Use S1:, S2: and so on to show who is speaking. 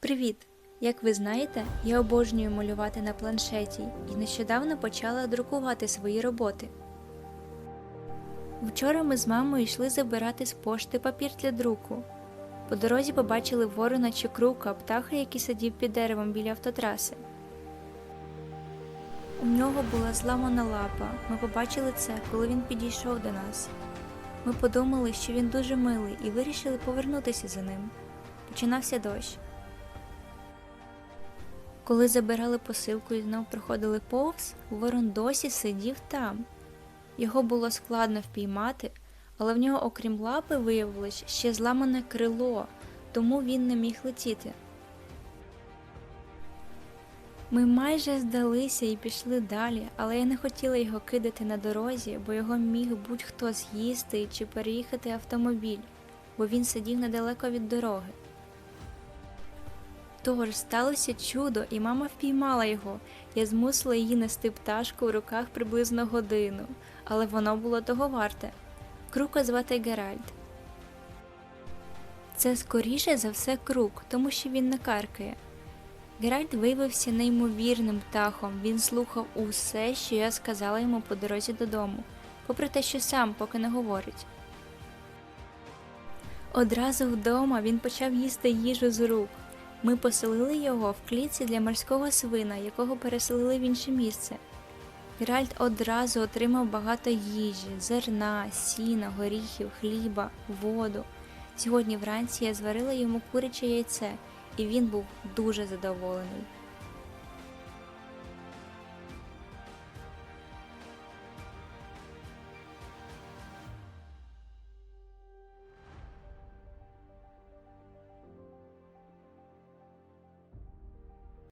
S1: Привіт! Як ви знаєте, я обожнюю малювати на планшеті і нещодавно почала друкувати свої роботи. Вчора ми з мамою йшли забирати з пошти папір для друку. По дорозі побачили ворона чи крука, птаха, який сидів під деревом біля автотраси. У нього була зламана лапа. Ми побачили це, коли він підійшов до нас. Ми подумали, що він дуже милий, і вирішили повернутися за ним. Починався дощ. Коли забирали посилку і знов проходили повз, ворон досі сидів там. Його було складно впіймати, але в нього, окрім лапи, виявилось ще зламане крило, тому він не міг летіти. Ми майже здалися і пішли далі, але я не хотіла його кидати на дорозі, бо його міг будь-хто з'їсти чи переїхати автомобіль, бо він сидів недалеко від дороги. Тож сталося чудо, і мама впіймала його. Я змусила її нести пташку в руках приблизно годину, але воно було того варте. Крука звати Геральт. Це скоріше за все крук, тому що він не каркає. Геральт виявився неймовірним птахом. Він слухав усе, що я сказала йому по дорозі додому, попри те, що сам поки не говорить. Одразу вдома він почав їсти їжу з рук. Ми поселили його в клітці для морського свина, якого переселили в інше місце. Геральт одразу отримав багато їжі, зерна, сіна, горіхів, хліба, воду. Сьогодні вранці я зварила йому куряче яйце, і він був дуже задоволений.